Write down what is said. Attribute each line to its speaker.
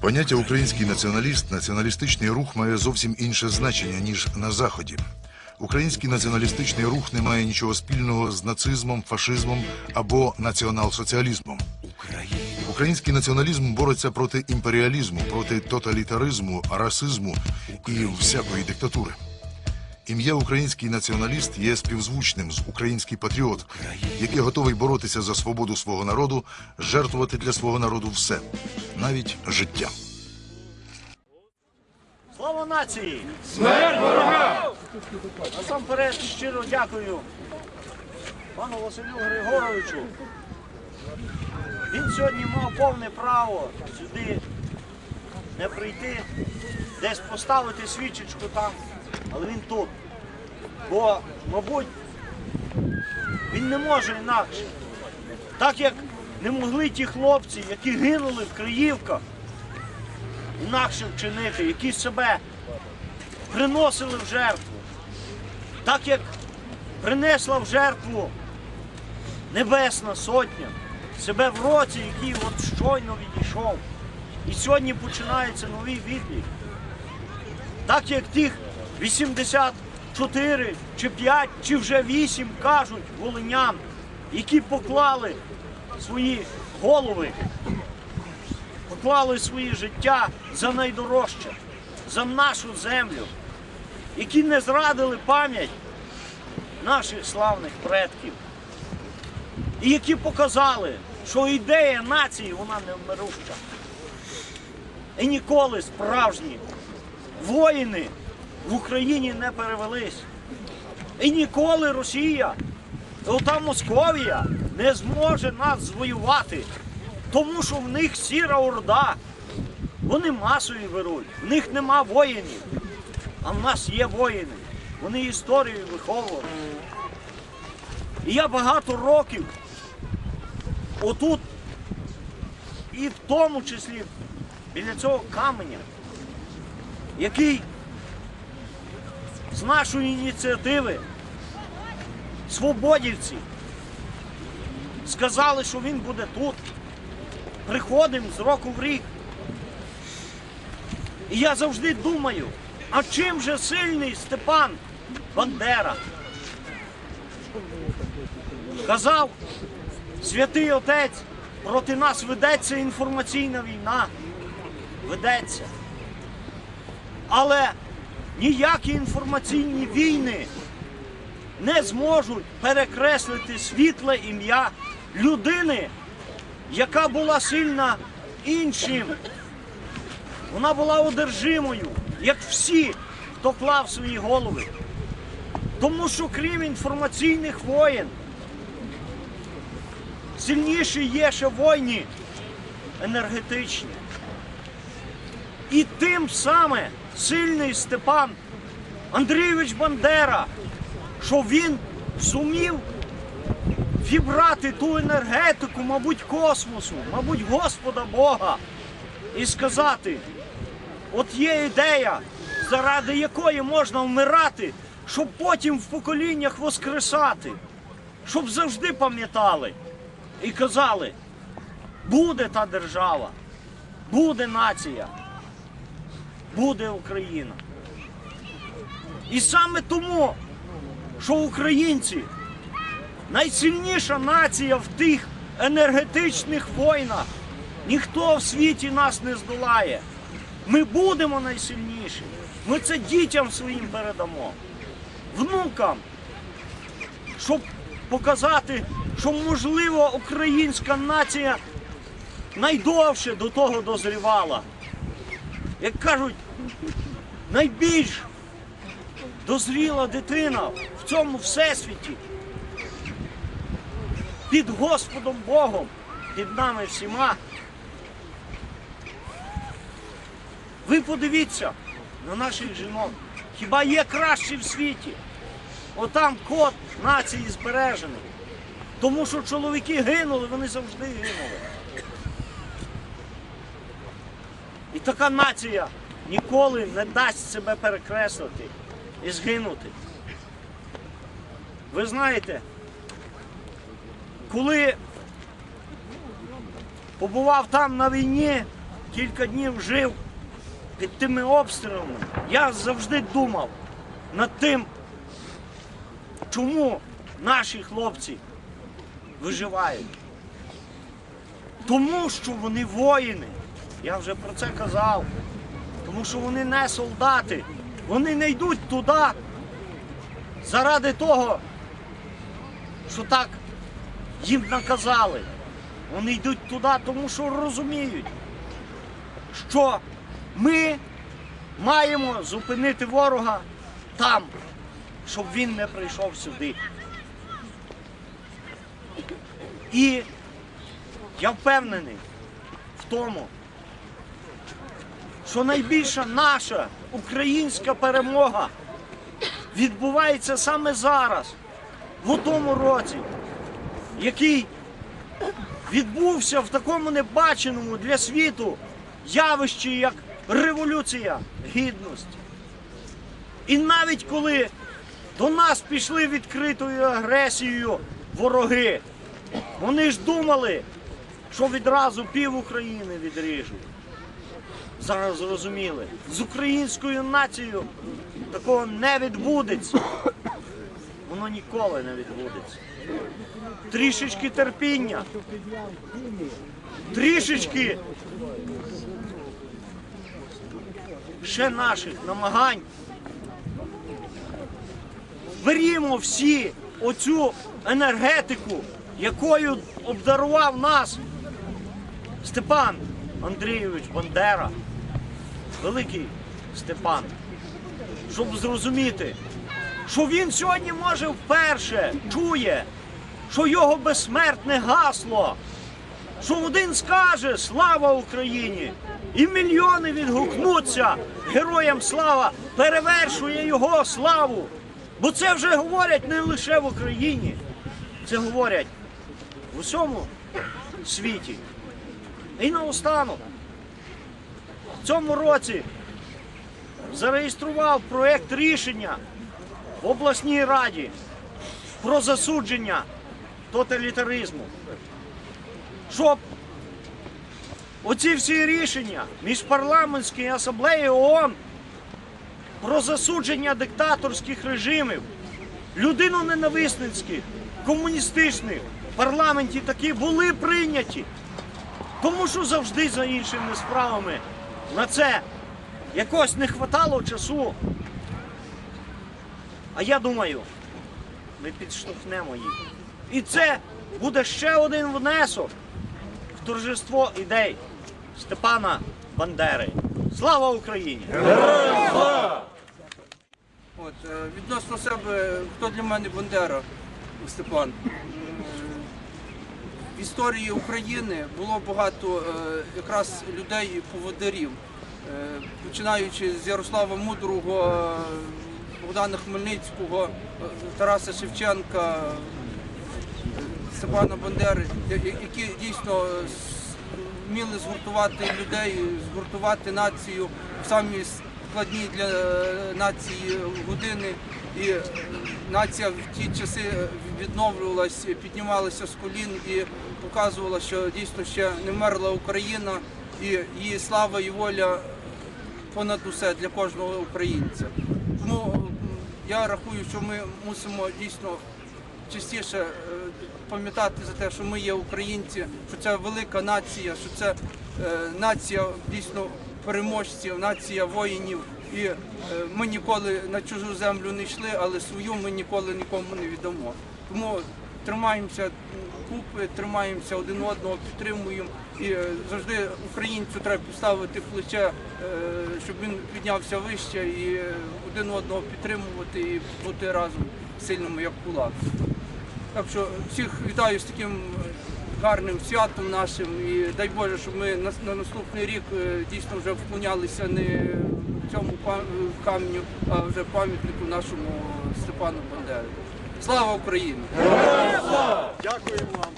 Speaker 1: Поняття український націоналіст, націоналістичний рух має зовсім інше значення, ніж на Заході. Український націоналістичний рух не має нічого спільного з нацизмом, фашизмом або націонал-соціалізмом. Український націоналізм бореться проти імперіалізму, проти тоталітаризму, расизму і всякої диктатури. Ім'я український націоналіст є співзвучним з український патріот, який готовий боротися за свободу свого народу, жертвувати для свого народу все, навіть життя.
Speaker 2: Слава нації! Смерть ворогам! Насамперед щиро дякую пану Василю Григоровичу. Він сьогодні мав повне право сюди не прийти, десь поставити свічечку там, але він тут. Бо, мабуть, він не може інакше. Так як не могли ті хлопці, які гинули в Криївках, інакше вчинити, які себе приносили в жертву. Так як принесла в жертву Небесна Сотня, себе в році, який от щойно відійшов. І сьогодні починається новий відлік. Так як тих 84 чи 5 чи вже 8 кажуть волинян, які поклали свої голови поклали свої життя за найдорожче, за нашу землю, які не зрадили пам'ять наших славних предків, і які показали, що ідея нації вона невмируща. І ніколи справжні воїни в Україні не перевелись. І ніколи Росія, ота Московія не зможе нас звоювати. Тому що в них сіра орда. Вони масові беруть, в них нема воїнів. А в нас є воїни. Вони історію виховували. І я багато років отут, і в тому числі біля цього каменя, який з нашої ініціативи свободівці сказали, що він буде тут приходимо з року в рік. І я завжди думаю, а чим же сильний Степан Бандера? Казав святий отець, проти нас ведеться інформаційна війна. Ведеться. Але ніякі інформаційні війни не зможуть перекреслити світле ім'я людини, яка була сильна іншим. Вона була одержимою, як всі, хто клав свої голови. Тому що крім інформаційних воєн, сильніші є ще війни енергетичні. І тим саме сильний Степан Андрійович Бандера, що він зумів вібрати ту енергетику, мабуть, космосу, мабуть, Господа Бога, і сказати: от є ідея, заради якої можна вмирати, щоб потім в поколіннях воскресати, щоб завжди пам'ятали і казали, буде та держава, буде нація, буде Україна. І саме тому, що українці найсильніша нація в тих енергетичних війнах. Ніхто в світі нас не здолає. Ми будемо найсильніші. Ми це дітям своїм передамо, внукам, щоб показати, що можливо українська нація найдовше до того дозрівала. Як кажуть, найбільш дозріла дитина в цьому всесвіті під Господом Богом, під нами всіма. Ви подивіться на наших жінок. Хіба є кращі в світі? Отам код нації збережений. Тому що чоловіки гинули, вони завжди гинули. І така нація ніколи не дасть себе перекреслити і згинути. Ви знаєте, коли побував там на війні, кілька днів жив під тими обстрілами, я завжди думав над тим, чому наші хлопці виживають. Тому що вони воїни. Я вже про це казав. Тому що вони не солдати. Вони не йдуть туди заради того, що так їм наказали. Вони йдуть туди, тому що розуміють, що ми маємо зупинити ворога там, щоб він не прийшов сюди. І я впевнений в тому, що найбільша наша українська перемога відбувається саме зараз, в тому році, який відбувся в такому небаченому для світу явищі, як Революція Гідності. І навіть коли до нас пішли відкритою агресією вороги, вони ж думали, що відразу пів України відріжуть. Зараз зрозуміли, з українською нацією такого не відбудеться. Воно ніколи не відбудеться. Трішечки терпіння. Трішечки ще наших намагань. Берімо всі оцю енергетику, якою обдарував нас Степан Андрійович Бандера, великий Степан, щоб зрозуміти, що він сьогодні може вперше чує, що його безсмертне гасло, що один скаже Слава Україні! І мільйони відгукнуться героям слава, перевершує його славу. Бо це вже говорять не лише в Україні, це говорять в усьому світі. І наостанок, цьому році зареєстрував проєкт рішення в обласній раді про засудження тоталітаризму, щоб оці всі рішення міжпарламентської асамблеї ООН про засудження диктаторських режимів, людиноненависницьких, комуністичних в парламенті такі були прийняті. Тому що завжди за іншими справами на це якось не хватало часу. А я думаю, ми підштовхнемо їх. І це буде ще один внесок в торжество ідей Степана Бандери. Слава Україні!
Speaker 3: От, е, відносно себе, хто для мене Бандера, Степан. Історії України було багато е, якраз людей поводирів, Е, починаючи з Ярослава Мудрого, е, Богдана Хмельницького, Тараса Шевченка, Степана Бандери, які дійсно вміли згуртувати людей, згуртувати націю в самі складні для нації години. І нація в ті часи відновлювалась, піднімалася з колін і показувала, що дійсно ще не вмерла Україна, і її слава і воля понад усе для кожного українця. Тому я рахую, що ми мусимо дійсно частіше е, пам'ятати за те, що ми є українці, що це велика нація, що це е, нація дійсно переможців, нація воїнів. І е, ми ніколи на чужу землю не йшли, але свою ми ніколи нікому не віддамо. Тому тримаємося купи, тримаємося один одного, підтримуємо. І е, завжди українцю треба підставити плече, е, щоб він піднявся вище і один одного підтримувати і бути разом сильними, як кулак. Так що всіх вітаю з таким гарним святом нашим і дай Боже, щоб ми на, на наступний рік е, дійсно вже вклонялися не цьому па- каменю, а вже пам'ятнику нашому Степану Бандері. Слава Україні!
Speaker 2: Дякую вам.